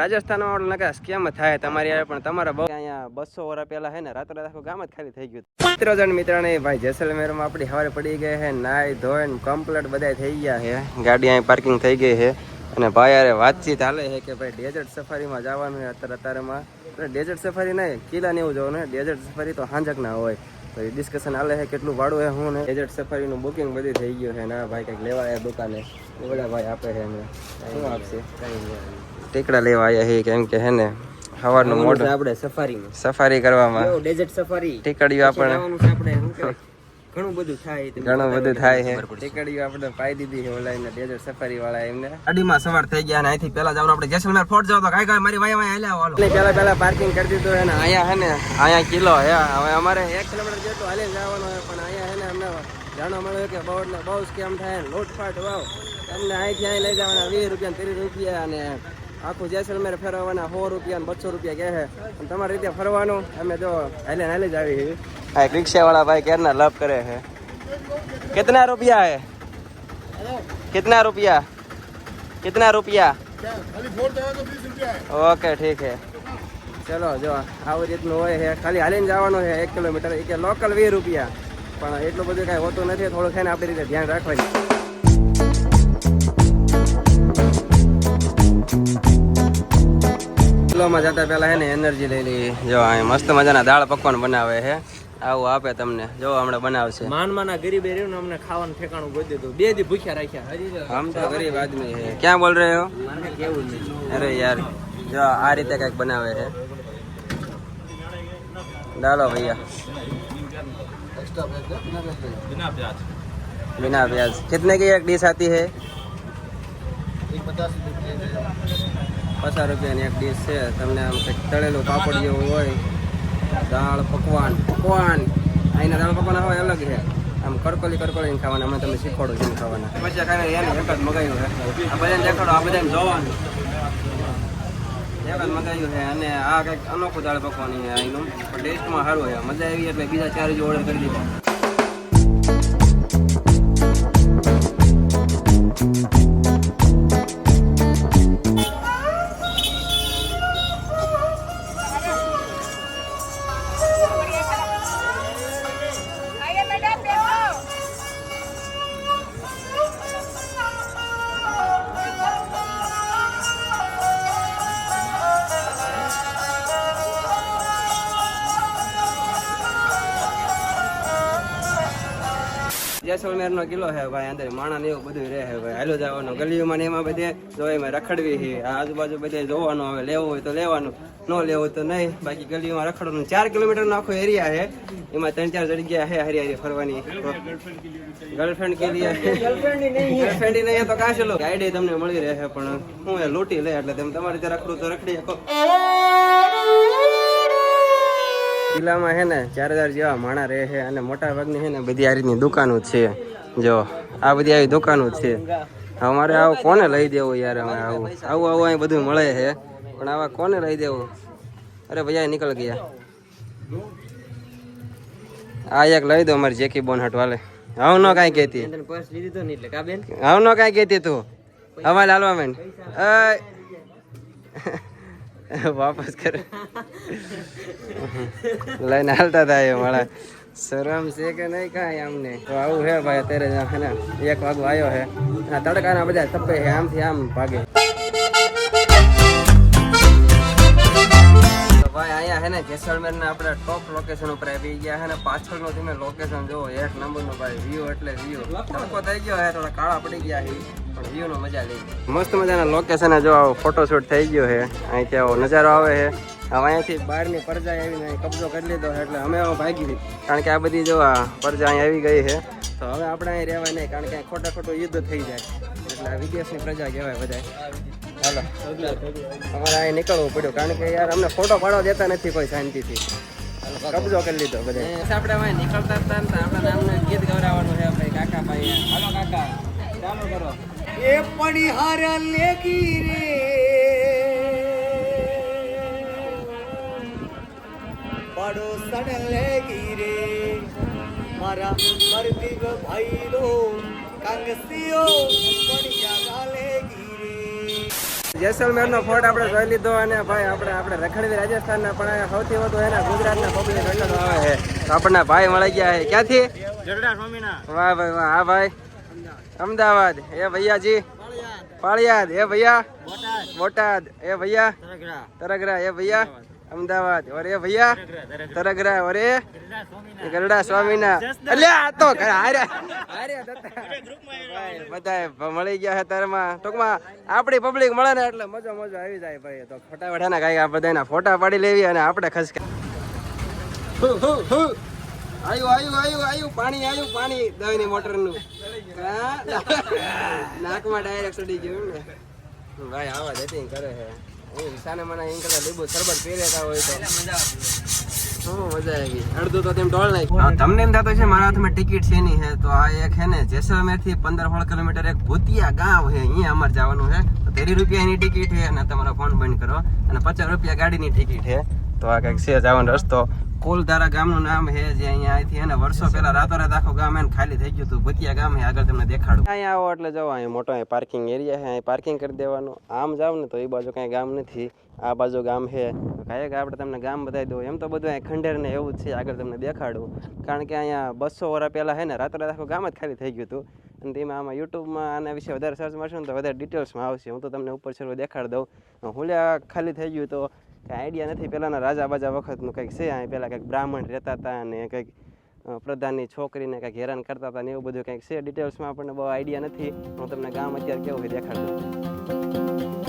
Rajasthan scam થાય તમારી યારે પણ તમારા અહીંયા બસો વર્ષ પહેલા હે ને, રાત્રે આખું ગામ જ ખાલી થઈ ગયું. મિત્રો જણ મિત્રાને ભાઈ જેસલમેરમાં આપણી હવારે પડી ગઈ છે નાઈ ધોઈને કમ્પ્લીટ બધા થઈ ગયા છે ગાડી અહીં પાર્કિંગ થઈ ગઈ છે અને ભાઈ યારે વાતચીત હાલે છે કે ભાઈ ડેઝર્ટ સફારીમાં જવાનું અત્યારે અત્યારે, અત્યારેમાં. ડેઝર્ટ સફારી નહીં કિલ્લા ને એવું જવાનું ડેઝર્ટ સફારી તો હાંજક ના હોય. તો એ ડિસ્કશન હાલે છે કેટલું ભાડું છે હું ને ડેઝર્ટ સફારીનું બુકિંગ બધી થઈ ગયું છે ના ભાઈ કંઈક લેવા આવ્યા દુકાને. એ બધા ભાઈ આપે છે એમને. શું આપશે? ટેકડા લેવા આવ્યા છે કેમ કે હે ને સવારનું મોઢું આપણે સફારી સફારી કરવામાં. ડેઝર્ટ સફારી ટેકડીઓ આપણે આપણે ઘણું બધું થાય ઘણું બધું થાય છે ટેકડીઓ આપણે પાઈ દીધી છે ઓલા એને ડેઝર્ટ સફારી વાળા એમને. અડીમાં સવાર થઈ ગયા અને અહીંથી પેલા જવાનું આપણે જેસલમેર ફોર્ટ જાવ તો કાઈ કાઈ મારી વાય વાય હાલ્યા હાલો. પેલા પેલા પાર્કિંગ કરી દીધું અને અહીંયા હે ને અહીંયા કિલો હે. હવે અમારે એક કિલોમીટર જેટલું હાલે જવાનું હોય પણ અહીંયા હે ને અમને જાણવા મળ્યું કે બહુ એટલે બહુ સ્કેમ થાય લોટફાટ વાવ. તમને અહીંથી અહીં લઈ જવાના વીસ રૂપિયા ત્રીસ રૂપિયા અને આખું જેસલમેર ફેરવવાના સો રૂપિયા ને બસો રૂપિયા કહે છે. તમારે રીતે ફરવાનું અમે જો હાલે હાલે જ આવી આ એક રિક્ષાવાળા ભાઈ કેરના લાભ કરે છે? કેટલા રૂપિયા હે કેટલા રૂપિયા? કેટલા રૂપિયા? ઓકે ઠીક હે ચલો જો આવી રીતનું હોય છે. ખાલી હાલીને જવાનું છે એક કિલોમીટર. એ કે લોકલ વીસ રૂપિયા. પણ એટલું બધું કાંઈ હોતું નથી. થોડું ને આપણી રીતે ધ્યાન રાખવાની. કિલોમાં જતા પહેલા હે ને એનર્જી લઈ લઈ જો અહીં મસ્ત મજાના દાળ પકવાન બનાવે છે આવું આપે તમને જો હમણાં બનાવશે માનમાના ગરીબે રહ્યું ને અમને ખાવાનું ઠેકાણું ગોતી દીધું બે દી ભૂખ્યા રાખ્યા હજી તો हम तो गरीब आदमी है क्या बोल रहे हो મારે કેવું નહીં अरे यार जो आ રીતે કઈક બનાવે છે डालो भैया बिना प्याज कितने की एक डिश आती है પચાસ રૂપિયાની એક ડીશ છે. તમને આમ કંઈક તળેલું પાપડ જેવું હોય દાળ પકવાન પકવાન. અહીંના દાળ પકવાન હોય અલગ છે. આમ કડકોલી કડકોલીને ખાવાના અમે તમે શીખવાડો છું ખાવાના. પછી ખાઈને એને એક જ મગાવ્યું છે આ બધાને દેખાડો આ બધાને જોવાનું. એક જ મગાવ્યું છે અને આ કંઈક અનોખું દાળ પકવાની છે અહીંનું. ટેસ્ટમાં સારું છે મજા આવી એટલે બીજા ચાર જ ઓર્ડર કરી દીધા. જેસલમેર કિલો છે ભાઈ અંદર માણા ને એવું બધું રહે ભાઈ. હાલો જવાનું ગલીઓમાં ને એમાં બધે જો એમાં રખડવી છે. આજુબાજુ બધે જોવાનું હવે લેવું હોય તો લેવાનું ન લેવું તો નહીં. બાકી ગલીઓમાં રખડવાનું. ચાર કિલોમીટર નો આખો એરિયા છે. એમાં ત્રણ ચાર જગ્યા છે હરી હરી ફરવાની. ગર્લફ્રેન્ડ કે લીએ ગર્લફ્રેન્ડ નહીં તો કાં ચલો ગાઈડ તમને મળી રહે પણ હું એ લૂંટી લે એટલે તમે તમારે ત્યાં રખડું તો રખડી શકો. કિલ્લામાં છે ને ચાર હજાર જેવા માણા રહે છે અને મોટા ભાગની છે ને બધી આ રીતની દુકાનો છે. જો આ બધી આવી દુકાનો છે. અમારે આવું કોને લઈ દેવું યાર અમે આવું? આવું આવું અહીં બધું મળે છે. પણ આવા કોને લઈ દેવું? અરે ભૈયા નીકળ ગયા. આ એક લઈ દો અમારી જેકી બોન હટવાલે આવું ન કાંઈ કહેતી. આવું ન કાંઈ કહેતી તું. અમારે હાલવા મેં વાપસ કરે લઈને હાલતા થાય મારા શરમ છે કે નહીં કાંઈ અમને તો આવું હે ભાઈ અત્યારે હે એક વાગો આવ્યો હે તડકાના બધા તપે છે આમથી આમ ભાગે અહીંયા હે ને જેસલમેર ના આપણે ટોપ લોકેશન ઉપર આવી ગયા છે અને પાછળનો તમે લોકેશન જોવો એક નંબરનો ભાઈ વ્યૂ એટલે વ્યૂ તડકો થઈ ગયો હે થોડા કાળા પડી ગયા છે, પણ વ્યૂનો મજા લઈ મસ્ત મજાના લોકેશન જો આવો ફોટોશૂટ થઈ ગયો છે, અહીંથી આવો નજારો આવે છે. હવે અહીંયાથી બહારની પરજા આવીને કબજો કરી લીધો એટલે અમે ભાગી હતી કારણ કે આ બધી જો આ પરજા અહીં આવી ગઈ છે, તો હવે આપણે અહીં રહેવાય નહીં, કારણ કે ખોટા ખોટું યુદ્ધ થઈ જાય. એટલે વિદેશની પ્રજા કહેવાય બધા હાલો. અમારે અહીં નીકળવું પડ્યું કારણ કે યાર અમને ફોટો પાડવા દેતા નથી કોઈ શાંતિથી. કબજો કરી લીધો બધે. આપણે અહીં નીકળતા હતા ને આપણા નામનું ગીત ગવડાવવાનું છે ભાઈ કાકા ભાઈ હાલો કાકા. ચાલો કરો. એ પડિહાર લેગી રે. પડોસણ લેગી રે. મારા પરદીપ ભાઈલો કાંગસીઓ જેસલમેરનો ફોર્ટ આપણે જોઈ લીધો અને ભાઈ આપણે આપણે રખડવી રાજસ્થાનના પણ સૌથી વધુ એના ગુજરાતના પબ્લિક રખડવા આવે છે. તો આપણને ભાઈ મળી ગયા છે. ક્યાંથી? વાહ ભાઈ વાહ. હા ભાઈ. અમદાવાદ. એ ભૈયાજી પાળિયાદ. એ ભૈયા. બોટાદ. એ ભૈયા. તરગરા. એ ભૈયા. અમદાવાદ. અરે ભૈયા. તરગરા અરે ગરડા સ્વામીના. અલ્યા આ તો બધા મળી ગયા છે તારમાં. ટૂંકમાં આપણી પબ્લિક મળે ને એટલે મજો મજો આવી જાય ભાઈ. તો ફટાફટ એના કાંઈ આ બધાના ફોટા પાડી લેવી અને આપણે ખસકે આયુ આયુ આયુ આયુ પાણી આયુ પાણી. દવાની મોટરનું. હા? નાકમાં ડાયરેક્ટ ચડી ગયું ને. ભાઈ આવા ડેટિંગ કરે છે. એ ઈશાને મને ટિકિટ છે નહીં, હે આ એક હે ને જેસલમેરથી પંદર સોળ કિલોમીટર એક ભૂતિયા અહીંયા અમારે જવાનું છે. તેરી રૂપિયાની ટિકિટ છે અને તમારો ફોન બંધ કરો. અને પચાસ રૂપિયા ગાડીની ટિકિટ છે. તો આ કંઈક છે, જવાનો રસ્તો. કોલધારા ગામનું નામ છે જે અહીંયા અહીંથી એને વર્ષો પહેલા રાતોરાત આખું ગામ એને ખાલી થઈ ગયું હતું. ભૂતિયા ગામ છે આગળ તમને દેખાડું. અહીંયા આવો એટલે જાઓ અહીંયા મોટો અહીં પાર્કિંગ એરિયા છે અહીં પાર્કિંગ કરી દેવાનું. આમ જાવ ને તો એ બાજુ કાંઈ ગામ નથી આ બાજુ ગામ છે કાંઈક આપણે તમને ગામ બતાવી દઉં. એમ તો બધું અહીં ખંડેર ને એવું જ છે આગળ તમને દેખાડું. કારણ કે અહીંયા બસો વર્ષ પહેલાં છે ને રાતોરાત આખું ગામ જ ખાલી થઈ ગયું હતું. અને તેમાં આમાં યુટ્યુબમાં આના વિશે વધારે સર્ચ મારશો ને તો વધારે ડિટેલ્સમાં આવશે. હું તો તમને ઉપર છેલ્લું દેખાડી દઉં. હુલ્યા ખાલી થઈ ગયું તો કાંઈ આઈડિયા નથી. પહેલાંના રાજા બાજા વખતનું કંઈક છે, અહીં પહેલાં કંઈક બ્રાહ્મણ રહેતા હતા અને કંઈક પ્રધાનની છોકરીને કંઈક હેરાન કરતા હતા ને એવું બધું કંઈક છે. ડિટેલ્સમાં આપણને બહુ આઈડિયા નથી. હું તમને ગામ અત્યારે કેવું હોય દેખાડી?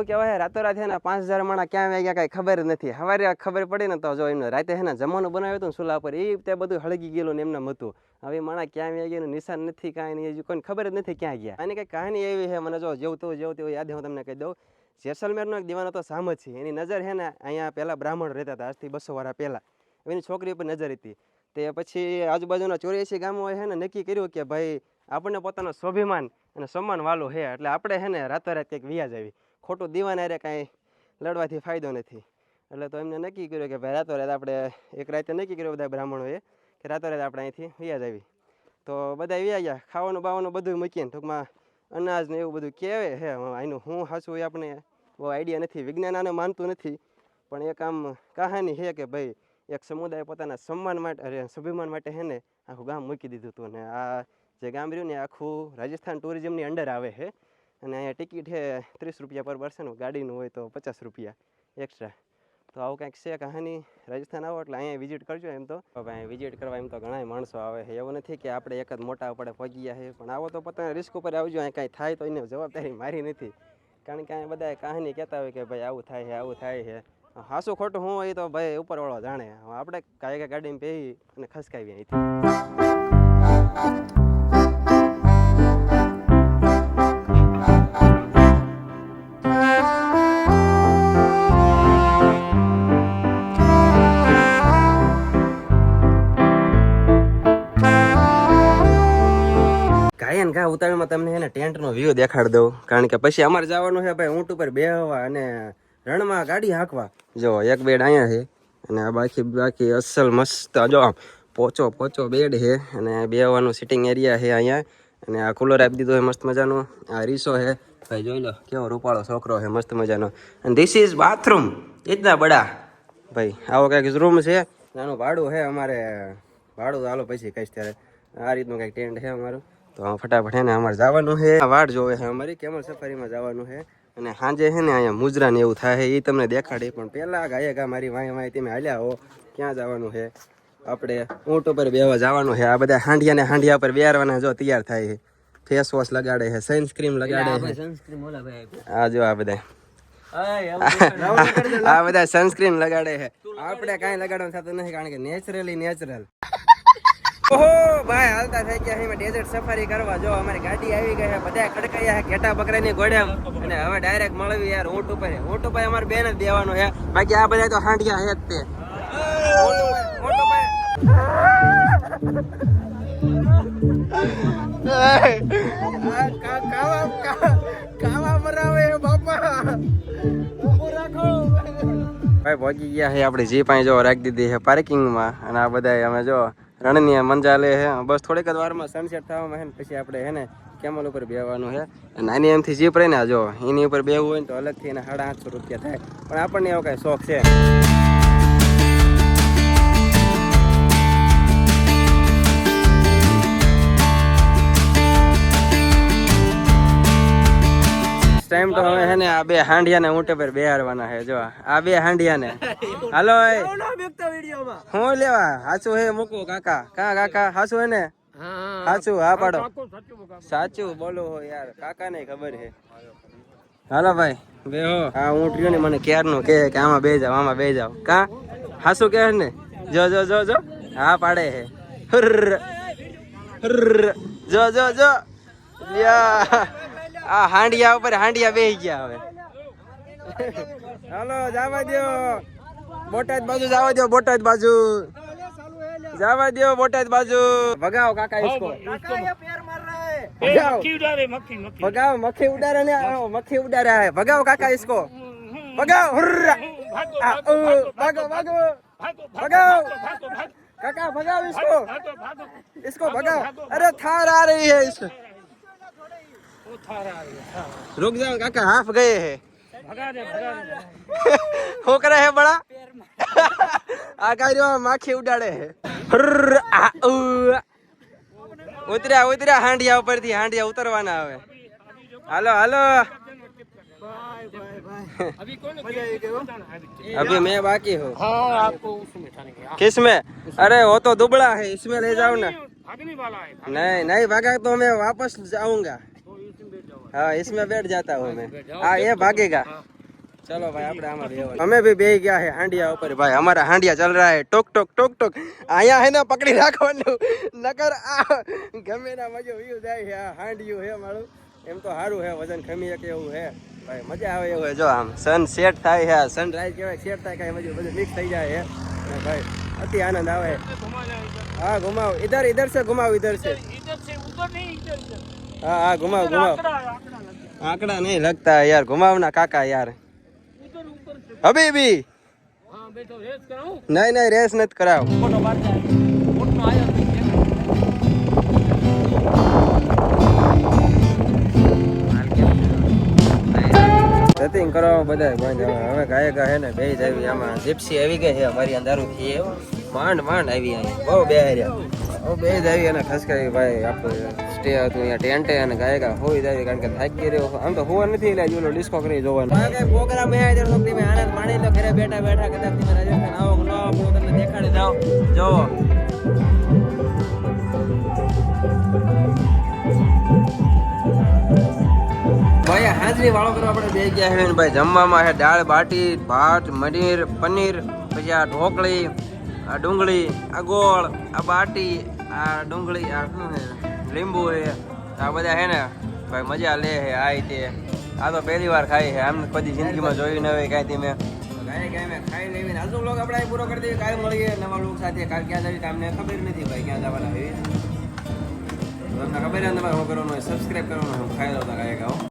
એવું કહેવાય, રાતોરાત છે ને પાંચ હજાર માણા ક્યાં વાગ્યા કાંઈ ખબર નથી. સવારે ખબર પડી ને તો જો એમને રાતે છે ને જમવાનું બનાવ્યું હતું ચૂલા પર, એ તે બધું હળગી ગયેલું ને એમને હતું હવે માણા ક્યાં વાગ્યા એનું નિશાન નથી કાંઈ નહીં હજુ કોઈને ખબર જ નથી ક્યાં ગયા. અને કંઈ કહાની એવી છે, મને જો જેવું તેવું જેવું તેવું યાદ હું તમને કહી દઉં. જેસલમેરનો એક દીવાનો તો સામ છે. એની નજર છે ને અહીંયા પહેલાં બ્રાહ્મણ રહેતા હતા, આજથી બસો વર્ષ પહેલાં. એની છોકરી ઉપર નજર હતી. તે પછી આજુબાજુના ચોર્યાસી ગામોએ છે ને નક્કી કર્યું કે ભાઈ, આપણને પોતાનો સ્વાભિમાન અને સન્માન વાલું છે એટલે આપણે છે ને રાતોરાત કંઈક વ્યાજ આવી ખોટું દીવાને અરે કાંઈ લડવાથી ફાયદો નથી. એટલે તો એમને નક્કી કર્યું કે ભાઈ રાતોરાત આપણે એક રાતે નક્કી કર્યું બધા બ્રાહ્મણોએ કે રાતોરાત આપણે અહીંથી વ્યાજ આવી. તો બધા વ્યા ગયા, ખાવાનું બાવાનું બધું મૂકીને ટૂંકમાં અનાજ ને એવું બધું કહેવે હે એનું હું હાસું એ આપણે બહુ આઈડિયા નથી, વિજ્ઞાન આને માનતું નથી. પણ એક આમ કહાની છે કે ભાઈ, એક સમુદાય પોતાના સન્માન માટે, અરે સ્વાભિમાન માટે હે ને, આખું ગામ મૂકી દીધું હતું. ને આ જે ગામ રહ્યું ને આખું રાજસ્થાન ટુરિઝમની અંડર આવે છે અને અહીંયા ટિકિટ છે ત્રીસ રૂપિયા પર પર્સન ગાડીનું હોય તો પચાસ રૂપિયા એક્સ્ટ્રા તો આવું કંઈક છે કહાની રાજસ્થાન આવો એટલે અહીંયા વિઝિટ કરજો એમ તો. અહીંયા વિઝિટ કરવા એમ તો ઘણા માણસો આવે છે. એવું નથી કે આપણે એક જ મોટા પડે પહોંચી ગયા છે. પણ આવો તો પોતાના રિસ્ક ઉપર આવજો. અહીં કાંઈ થાય તો એને જવાબદારી મારી નથી. કારણ કે અહીંયા બધા કહાની કહેતા હોય કે ભાઈ આવું થાય છે, આવું થાય છે. હાસું ખોટું હું હોય તો ભાઈ ઉપરવાળો જાણે. આપણે કાંઈ કાંઈ ગાડીમાં પહેરી અને ખસકાવી અહીંથી. ગાયન ઘા ઉતાવળમાં તમને એને ને ટેન્ટનો વ્યૂ દેખાડી દઉં. કારણ કે પછી અમારે જવાનું છે ભાઈ ઊંટ ઉપર બેહવા અને રણમાં ગાડી હાંકવા. જો, એક બેડ અહીંયા છે અને આ બાકી બાકી અસલ મસ્ત, જો પોચો પોચો બેડ છે અને બેહવાનું સિટિંગ એરિયા છે અહીંયા. અને આ કુલર આપી દીધો છે મસ્ત મજાનો. આ રીસો છે. ભાઈ જોઈ લો, કેવો રૂપાળો છોકરો છે મસ્ત મજાનો. અને ધીસ ઇઝ બાથરૂમ ઇતના બડા. ભાઈ, આવો કંઈક રૂમ છે. નાનું ભાડું છે અમારે. ભાડું હાલો પછી કહીશ ત્યારે. આ રીતનું કંઈક ટેન્ટ છે અમારું. તો ફટાફટ હે ને અમારે જવાનું છે વાટ જોવે છે અમારી કેમલ સફારીમાં જવાનું છે અને સાંજે છે ને અહીંયા મુજરા ને એવું થાય એ તમને દેખાડે. પણ પહેલા ગાયે ગા મારી વાંય વાંય તમે હાલ્યા હો ક્યાં જવાનું છે આપણે ઊંટ ઉપર બેવા જવાનું છે આ બધા હાંડિયા ને હાંડિયા પર બેરવાના જો તૈયાર થાય છે ફેસ વોશ લગાડે છે સનસ્ક્રીન લગાડે છે આ જો આ બધા. આ બધા સનસ્ક્રીન લગાડે છે આપણે કાંઈ લગાડવાનું થતું નથી કારણ કે નેચરલી નેચરલ ઓહો, ભાઈ, હાલતા થઈ ગયા છે. ડેઝર્ટ સફારી કરવા. જો, અમારી ગાડી આવી ગઈ છે. બધા ખડકાયા છે, ઘેટા બકરાની ઘોડે અને હવે ડાયરેક્ટ મળવી યાર, ઊંટ ઉપર. ઊંટ ઉપર અમારે બેન જ દેવાનું છે. બાકી આ બધા તો હાંડિયા છે જ તે. બાપા ભાઈ, પહોંચી ગયા છે. આપણે જીપ અહીં જો રાખી દીધી છે પાર્કિંગમાં અને આ બધા અમે જો રણની મંજા લે છે બસ થોડીક જ વારમાં સનસેટ થવામાં છે પછી આપણે હે ને કેમલ ઉપર બેવાનું છે નાની એમથી જીપ રહી ને જો, એની ઉપર બેવું હોય ને તો અલગથી એને સાડા આઠસો રૂપિયા થાય. પણ આપણને એવો કાંઈ શોખ છે. ટાઈમ તો હવે છે ને આ બે હાંડિયાને ઊંટે પર બેહારવાના છે જો. આ બે હાંડિયાને. હાલો એ હું લેવા? હાચું હે મૂકવું કાકા. કા કાકા? હાચું હે ને? સાચું હા પાડો. સાચું બોલો યાર. કાકા ને ખબર છે હાલો ભાઈ. બેહો. હા ઊંટ રહ્યો ને મને ક્યારનું કહે કે આમાં બે જાવ આમાં બે જાવ કા? હાસું કે ને? જો જો જો જો. હા પાડે હે. હુર્ર. હુર્ર. જો જો જો. લ્યા. આ હાંડિયા ઉપર હાંડિયા બેહી ગયા હવે. હાલો જવા દો બોટાદ બાજુ જવા દો બોટાદ બાજુ. જવા દો બોટાદ બાજુ. ભગાવો કાકા ઇસકો ભગાવો મખી ઉડારે ને મખી ઉડારે. ભગાવો કાકા ઇસકો ભગાવો હુર્રા. ભાગો ભાગો ભગાવો. કાકા ભગાવો ઇસકો ઇસકો ભગાવો. અરે થાર આ રહી હે ઇસકો रुक जाओ काका हाफ गए हैं हो कर है बड़ा आ कार्यो माखी उड़ाड़े है हुर्र, आ, उ, ઉતર્યા ઉતર્યા હાંડિયા ઉપરથી હાંડિયા ઉતરવાના હવે હાલો હાલો अभी मैं बाकी हूँ किस में अरे वो तो दुबला है इसमें ले जाओ ना नहीं नहीं भागा तो मैं वापस जाऊंगा हाँ इसमें बैठ जाता हूँ मैं हाँ ये भागेगा चलो भाई આપણે આમાં બેહવાનું. અમે બી બેહી ગયા છે હાંડિયા ઉપર ભાઈ અમારા હાંડિયા ચાલ રહ્યા है ટોક ટોક ટોક ટોક અહીંયા હે ને પકડી રાખવાનું નકર આ ગમે ના મજો વ્યૂ જાય છે આ હાંડિયું હે મારું એમ તો સારું હે વજન ખમી શકે એવું હે ભાઈ મજા આવે એવું હે જો આમ સન સેટ થાય છે સનરાઈઝ કહેવાય સેટ થાય કાંઈ મજું બધું મિક્સ થઈ જાય છે અને ભાઈ અતિ આનંદ આવે हाँ घुमाओ इधर इधर से घुमाओ इधर से हाँ हाँ घुमाओ હા હા ઘુમાવ ઘુમાવ. આંકડા નહીં લગતા યાર ઘુમાવના કાકા યાર. હબીબી! નહીં નહીં રેસ નથી કરાવ. સેટિંગ કરવા બધા બંધ. હવે હવે ગાય ગાય ને બે જ આવી. આમાં જીપસી આવી ગઈ છે અમારી અંધારુથી માંડ માંડ આવી અહીં બહુ બે બહુ બે જ આવી અને ખસકાવી ભાઈ આપણે સ્ટે હતું, અહીંયા ટેન્ટે અને ગાયકા હોઈ જાય કારણ કે થાકી રહ્યો આમ તો હોવા નથી એટલે જોલો ડિસ્કો કરી જોવાનું. પ્રોગ્રામ હે ઇધર તો તમે આનંદ માણી લો, ઘરે બેઠા બેઠા કદાચ તમે રાજસ્થાન આવો, ન આવો તમને દેખાડી દઉં. જોવો ભાઈ હાજરી વાળો આપણે ભાઈ, જમવામાં દાળ, બાટી, ભાત પનીર પનીર, પછી આ ઢોકળી, આ ડુંગળી, આ ગોળ, આ બાટી, આ ડુંગળી, આ શું લીંબુ છે આ બધા છે ને, ભાઈ મજા લે છે આ રીતે. આ તો પહેલી વાર ખાઈ છે આમ કદી જિંદગીમાં જોયું ન હોય કાંઈ તમે કાંઈ ગાય મેં ખાઈ લેવી આજનો બ્લોગ આપણે અહીં પૂરો કરી દઈએ. કાંઈ મળીએ નવા લોક સાથે. કાલ ક્યાં જવી તમને ખબર નથી ભાઈ, ક્યાં જવાના હોય તમને ખબર છે તમારે શું કરવાનું હોય. સબસ્ક્રાઈબ કરવાનું ખાઈ લો કાંઈ ગાઓ